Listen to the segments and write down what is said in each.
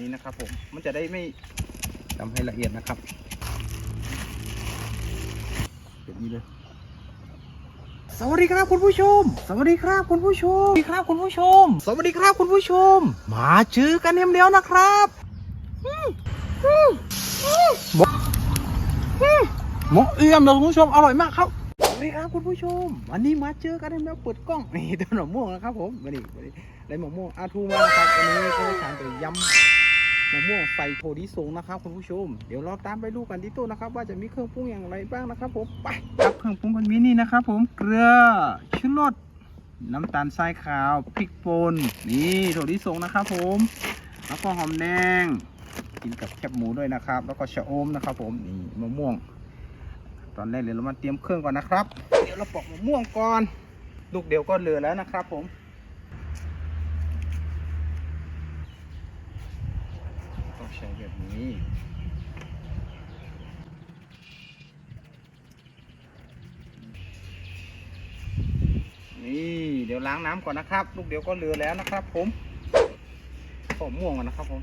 นี้นะครับผมมันจะได้ไม่ทำให้ละเอียดนะครับแบบนี้เลยสวัสดีครับคุณผู้ชม สวัสดีครับคุณผู้ชม สวัสดีครับคุณผู้ชม สวัสดีครับคุณผู้ชม มาเจอกันเอ็มแล้วนะครับหมกอืมหมกเอี่ยมเลยคุณผู้ชมอร่อยมากครับสวัสดีครับคุณผู้ชม วันนี้มาเจอกันแล้วเปิดกล้องนี่ต้นมะม่วงนะครับผมวันนี้วันนี้ได้มะม่วงอาทูมานะครับวันนี้ก็ได้ทานไปยำ มะม่วงใส่โถดิสงนะครับคุณผู้ชม เดี๋ยวเราตามไปดูกันที่ตู้นะครับ ว่าจะมีเครื่องปรุงอย่างไรบ้างนะครับผมไปครับเครื่องปรุงมันมีนี่นะครับ ผมเกลือชูรสน้ำตาลทรายขาวพริกป่นนี่โถดิสงนะครับ ผม แล้วก็หอมแดงกินกับแคบหมูด้วยนะครับ แล้วก็ชะอมนะครับ ผมนี่มะม่วง ตอนแรกเดี๋ยเรามาเตรียมเครื่องก่อนนะครับ เดี๋ยวเราปอกมะม่วงก่อนลูกเดียวก็เหลือแล้วนะครับ ผม ต้อง ใช้แบบนี้นี่เดี๋ยวล้างน้ำก่อนนะครับ ลูกเดียวก็เหลือแล้วนะครับ ผมขอม่วงก่อนนะครับผม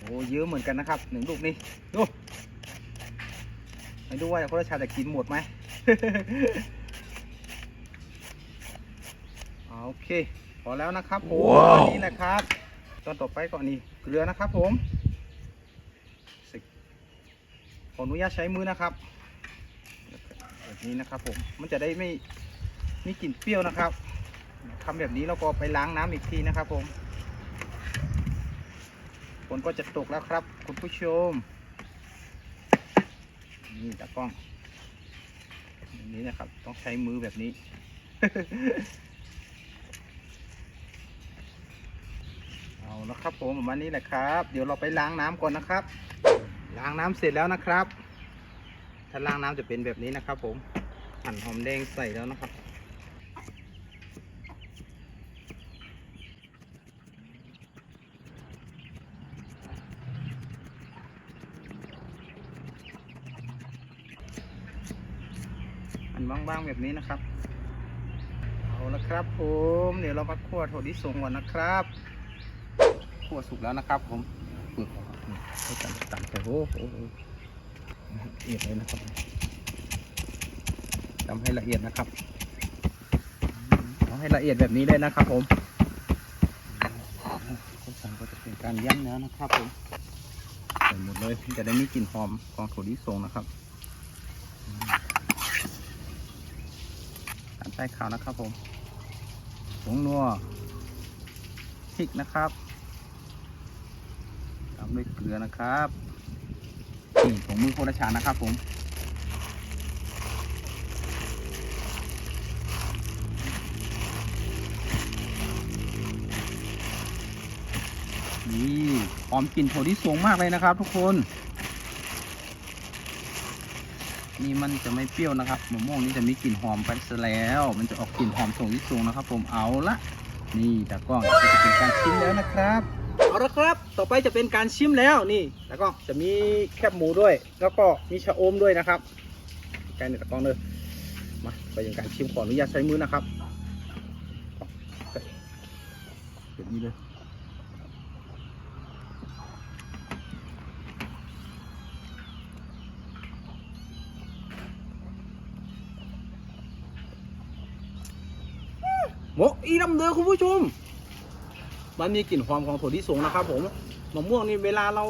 โอ้เยอะเหมือนกันนะครับหนึ่งลูกนี่ดูไม่รู้ว่าพระราชาจะกินหมดไหม โอเค พอแล้วนะครับผมว้าวอันนี้นะครับตอนต่อไปก่อนนี่เกลือนะครับผมสิขออนุญาตใช้มือนะครับแบบนี้นะครับผมมันจะได้ไม่มีกลิ่นเปรี้ยวนะครับทำแบบนี้แล้วก็ไปล้างน้ำอีกทีนะครับผมฝนก็จะตกแล้วครับ คุณผู้ชม นี่ตากล้อง บบนี้นะครับ ต้องใช้มือแบบนี้ เอาละครับผมประมาณนี้แหละครับ เดี๋ยวเราไปล้างน้ำก่อนนะครับ ล้างน้ำเสร็จแล้วนะครับ ถ้าล้างน้ำจะเป็นแบบนี้นะครับ ผมหั่นหอมแดงใส่แล้วนะครับ บางๆแบบนี้นะครับ เอาละครับผมเดี๋ยวเรามาคั่วถั่วลิสงก่อนนะครับคั่วสุกแล้วนะครับ ผมเปลือกออกนี่ให้กันตัดไปโอ้โหละเอียดเลยนะครับทำให้ละเอียดนะครับเอาให้ละเอียดแบบนี้เลยนะครับ ผมคนสั่งก็จะเป็นการย่ำแล้วนะครับผมใส่หมดเลยจะได้มีกลิ่นหอมของถั่วลิสงนะครับ ตามใต้ขาวนะครับผมผงนัวพริกนะครับตามด้วยเกลือนะครับนี่ผงมือโครชานะครับผมนี่หอมกลิ่นถั่วที่สูงมากเลยนะครับทุกคน นี่มันจะไม่เปรี้ยวนะครับมะม่วงนี่จะมีกลิ่นหอมไปซะแล้ว มันจะออกกลิ่นหอมส่งที่สูงนะครับ ผมเอาละนี่ตากล้องจะเป็นการชิมแล้วนะครับเอาละครับ ต่อไปจะเป็นการชิมแล้วนี่ตากล้องจะมีแคบหมูด้วย แล้วก็มีชะอมด้วยนะครับใกล้ในตากล้องเลยมาไปยังการชิมขออนุญาตใช้มือนะครับแบบนี้เลย หมกอีน้ำเดือคุณผู้ชม มันมีกลิ่นหอมของถั่วลิสงนะครับ ผมมะม่วงนี่เวลาเรา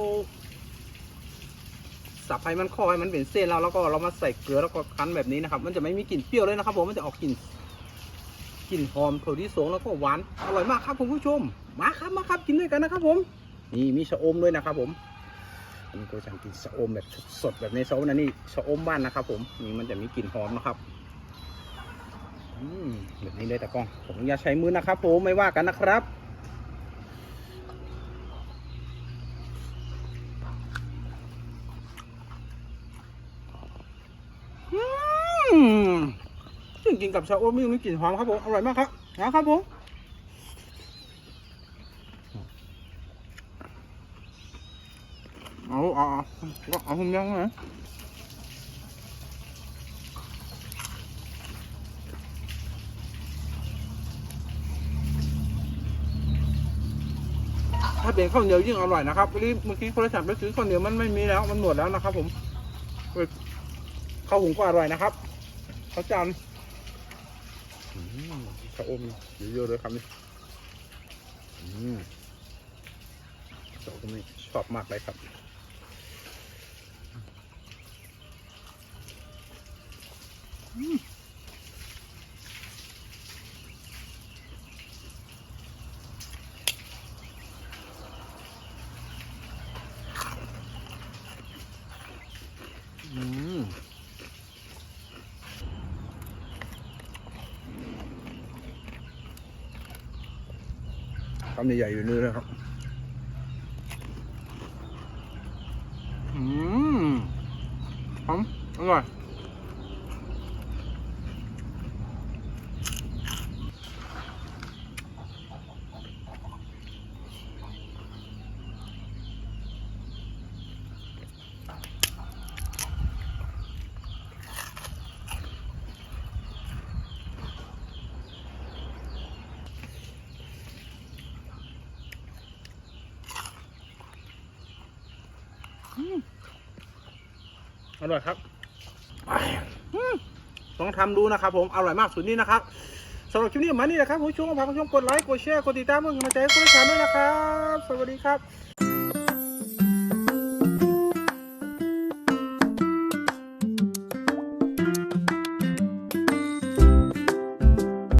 สับให้มันคอให้มันเป็นเส้นแล้วแล้วก็เรามาใส่เกลือแล้วก็คั้นแบบนี้นะครับ มันจะไม่มีกลิ่นเปรี้ยวเลยนะครับผมมันจะออกกลิ่นกลิ่นหอมถั่วลิสงแล้วก็หวานอร่อยมากครับคุณผู้ชม มาครับมาครับกินด้วยกันนะครับ ผม นี่มีชะอมด้วยนะครับผมอันนี้ก็จะกินชะอมแบบสดๆแบบในซอสนะนี่ชะอมบ้านนะครับ ผมนี่มันจะมีกลิ่นหอมนะครับ แบบนี้เลยตะกล้องผมอนุญาใช้มือนะครับผมไม่ว่ากันนะครับอืมกินกับชาโอมมีกลิ่นหอมครับผมอร่อยมากครับนะครับผมเอาเอาเอาเอาผมยังไง ถ้าเป็นข้าวเหนียวยิ่งอร่อยนะครับวันนี้เมื่อกี้โทรศัพท์ไปซื้อข้าวเหนียวมันไม่มีแล้ว มันหมดแล้วนะครับ ผมเอ้ยข้าวหุงก็อร่อยนะครับข้าวจานข้าวอมเยอะๆเลยครับนี่อืมข้าวอมนี่ชอบมากเลยครับอืม คำใหญ่ๆอยู่นี่เลยครับอืมหอมอร่อย อร่อยครับอืมลองทำดูนะครับ ผม อร่อยมากสุดนี้นะครับสำหรับคลิปนี้ประมาณนี้นะครับผู้ชมฝากผู้ชมกดไลค์ กดแชร์ กดติดตามเพื่อเป็นกำลังใจให้คุณผู้ชมด้วยนะครับ สวัสดีครับ